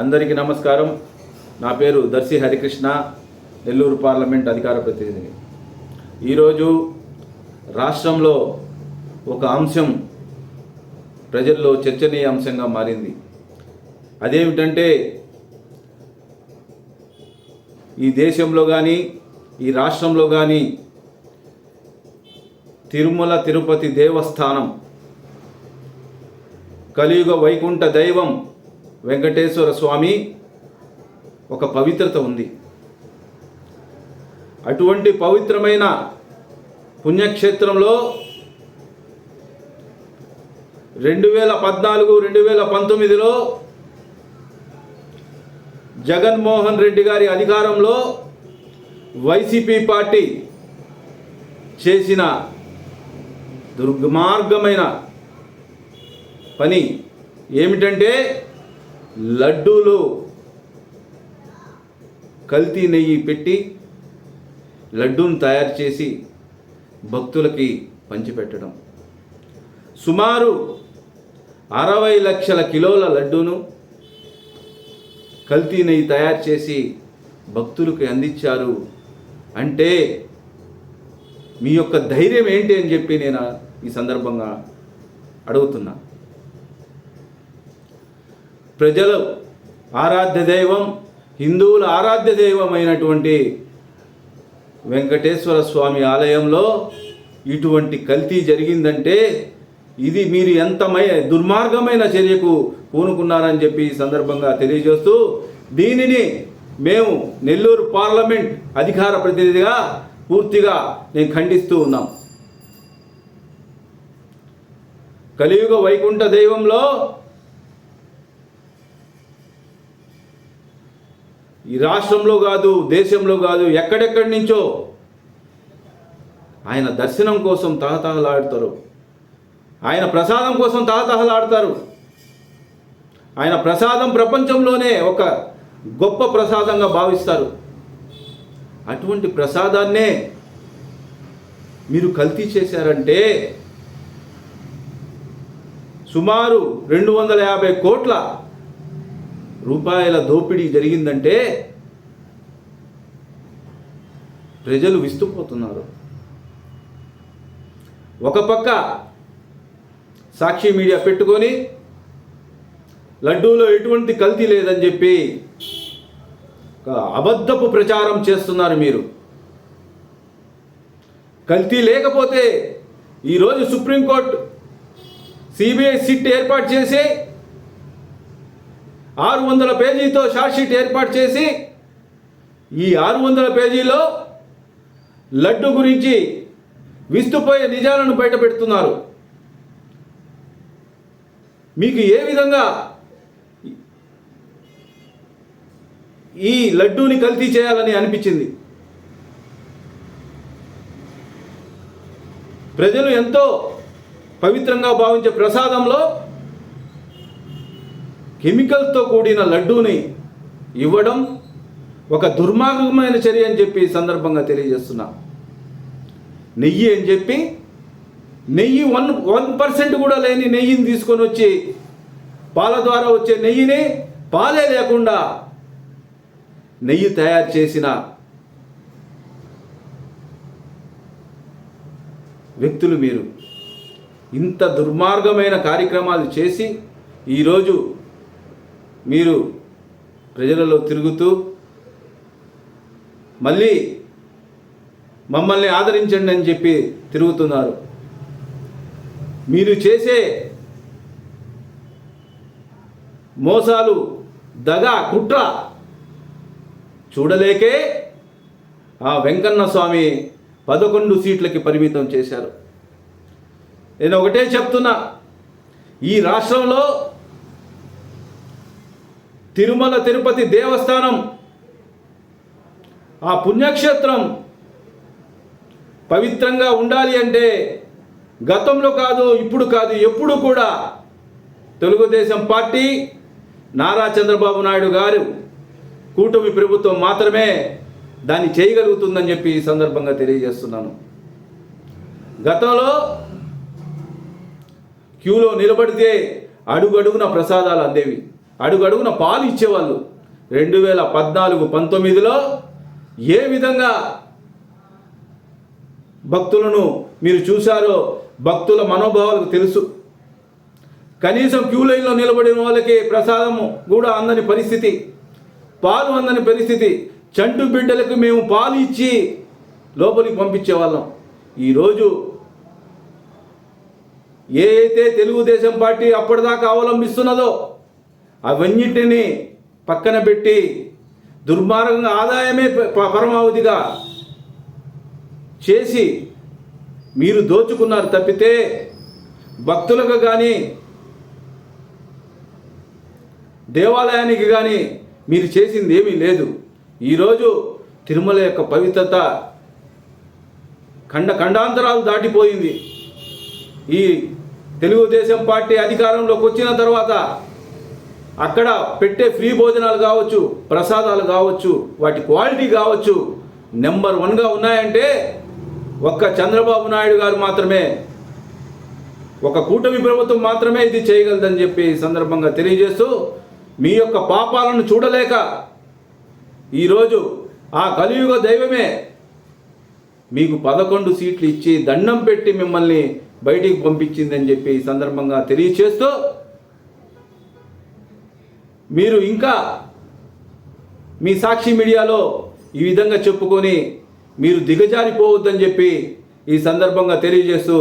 అందరికీ నమస్కారం. నా పేరు దర్శి హరికృష్ణ నెల్లూరు పార్లమెంట్ అధికార ప్రతినిధిని ఈరోజు రాష్ట్రంలో ఒక అంశం ప్రజల్లో చర్చనీయ అంశంగా మారింది. అదేమిటంటే ఈ దేశంలో కానీ ఈ రాష్ట్రంలో కానీ తిరుమల తిరుపతి దేవస్థానం కలియుగ వైకుంఠ దైవం వెంకటేశ్వర స్వామి ఒక పవిత్రత ఉంది. అటువంటి పవిత్రమైన పుణ్యక్షేత్రంలో రెండు వేల పద్నాలుగు రెండు వేల పంతొమ్మిదిలో జగన్మోహన్ రెడ్డి గారి అధికారంలో వైసీపీ పార్టీ చేసిన దుర్మార్గమైన పని ఏమిటంటే లడ్డూలు కల్తీ నెయ్యి పెట్టి లడ్డూను తయారు చేసి భక్తులకి పంచిపెట్టడం. సుమారు అరవై లక్షల కిలోల లడ్డూను కల్తీ నెయ్యి తయారు చేసి భక్తులకు అందించారు అంటే మీ యొక్క ధైర్యం ఏంటి అని చెప్పి నేను ఈ సందర్భంగా అడుగుతున్నా. ప్రజలు ఆరాధ్య దైవం హిందువుల ఆరాధ్య దైవం అయినటువంటి వెంకటేశ్వర స్వామి ఆలయంలో ఇటువంటి కల్తీ జరిగిందంటే ఇది మీరు ఎంత మై దుర్మార్గమైన చర్యకు పూనుకున్నారని చెప్పి ఈ సందర్భంగా తెలియజేస్తూ దీనిని మేము నెల్లూరు పార్లమెంట్ అధికార ప్రతినిధిగా పూర్తిగా నేను ఖండిస్తూ ఉన్నాం. కలియుగ వైకుంఠ దైవంలో ఈ రాష్ట్రంలో కాదు దేశంలో కాదు ఎక్కడెక్కడి నుంచో ఆయన దర్శనం కోసం తహతహలాడతారు. ఆయన ప్రసాదం కోసం తహతహలాడతారు. ఆయన ప్రసాదం ప్రపంచంలోనే ఒక గొప్ప ప్రసాదంగా భావిస్తారు. అటువంటి ప్రసాదాన్నే మీరు కల్తీ చేశారంటే సుమారు రెండు వందల యాభై కోట్ల రూపాయల దోపిడీ జరిగిందంటే ప్రజలు విస్తుపోతున్నారు. ఒక పక్క సాక్షి మీడియా పెట్టుకొని లడ్డూలో ఎటువంటి కల్తీ లేదని చెప్పి అబద్ధపు ప్రచారం చేస్తున్నారు మీరు. కల్తీ లేకపోతే ఈరోజు సుప్రీంకోర్టు సిబిఐ సిట్ ఏర్పాటు చేసి ఆరు వందల పేజీతో షార్ట్షీట్ ఏర్పాటు చేసి ఈ ఆరు వందల పేజీలో లడ్డు గురించి విస్తుపోయే నిజాలను బయటపెడుతున్నారు. మీకు ఏ విధంగా ఈ లడ్డూని కల్తీ చేయాలని అనిపించింది? ప్రజలు ఎంతో పవిత్రంగా భావించే ప్రసాదంలో కెమికల్తో కూడిన లడ్డూని ఇవ్వడం ఒక దుర్మార్గమైన చర్య అని చెప్పి సందర్భంగా తెలియజేస్తున్నా. నెయ్యి అని చెప్పి నెయ్యి వన్ వన్ పర్సెంట్ కూడా లేని నెయ్యిని తీసుకొని వచ్చి పాల ద్వారా వచ్చే నెయ్యిని పాలే లేకుండా నెయ్యి తయారు చేసిన వ్యక్తులు మీరు. ఇంత దుర్మార్గమైన కార్యక్రమాలు చేసి ఈరోజు మీరు ప్రజలలో తిరుగుతూ మళ్ళీ మమ్మల్ని ఆదరించండి అని చెప్పి తిరుగుతున్నారు. మీరు చేసే మోసాలు దగ కుట్ర చూడలేకే ఆ వెంకన్న స్వామి పదకొండు సీట్లకి పరిమితం చేశారు. నేను ఒకటే చెప్తున్నా ఈ రాష్ట్రంలో తిరుమల తిరుపతి దేవస్థానం ఆ పుణ్యక్షేత్రం పవిత్రంగా ఉండాలి అంటే గతంలో కాదు ఇప్పుడు కాదు ఎప్పుడు కూడా తెలుగుదేశం పార్టీ నారా చంద్రబాబు నాయుడు గారు కూటమి ప్రభుత్వం మాత్రమే దాన్ని చేయగలుగుతుందని చెప్పి ఈ సందర్భంగా తెలియజేస్తున్నాను. గతంలో క్యూలో నిలబడితే అడుగడుగున ప్రసాదాలు అందేవి. అడుగడుగున పాలు ఇచ్చేవాళ్ళు. రెండు వేల పద్నాలుగు పంతొమ్మిదిలో ఏ విధంగా భక్తులను మీరు చూశారో భక్తుల మనోభావాలకు తెలుసు. కనీసం క్యూ లైన్లో నిలబడిన వాళ్ళకి ప్రసాదము కూడా అందని పరిస్థితి. పాలు అందని పరిస్థితి. చంటు బిడ్డలకు మేము పాలు ఇచ్చి లోపలికి పంపించేవాళ్ళం. ఈరోజు ఏ అయితే తెలుగుదేశం పార్టీ అప్పటిదాకా అవలంబిస్తున్నదో అవన్నిటినీ పక్కన పెట్టి దుర్మార్గంగా ఆదాయమే ప- పరమావధిగా చేసి మీరు దోచుకున్నారు తప్పితే భక్తులకు కానీ దేవాలయానికి కానీ మీరు చేసింది ఏమీ లేదు. ఈరోజు తిరుమల యొక్క పవిత్రత ఖండ ఖండాంతరాలు దాటిపోయింది. ఈ తెలుగుదేశం పార్టీ అధికారంలోకి వచ్చిన తర్వాత అక్కడ పెట్టే ఫ్రీ భోజనాలు కావచ్చు ప్రసాదాలు కావచ్చు వాటి క్వాలిటీ కావచ్చు నెంబర్ వన్గా ఉన్నాయంటే ఒక్క చంద్రబాబు నాయుడు గారు మాత్రమే ఒక కూటమి ప్రభుత్వం మాత్రమే ఇది చేయగలదని చెప్పి సందర్భంగా తెలియజేస్తూ మీ యొక్క పాపాలను చూడలేక ఈరోజు ఆ కలియుగ దైవమే మీకు పదకొండు సీట్లు ఇచ్చి దండం పెట్టి మిమ్మల్ని బయటికి పంపించిందని చెప్పి ఈ సందర్భంగా తెలియచేస్తూ మీరు ఇంకా మీ సాక్షి మీడియాలో ఈ విధంగా చెప్పుకొని మీరు దిగజారిపోవద్దని చెప్పి ఈ సందర్భంగా తెలియజేస్తూ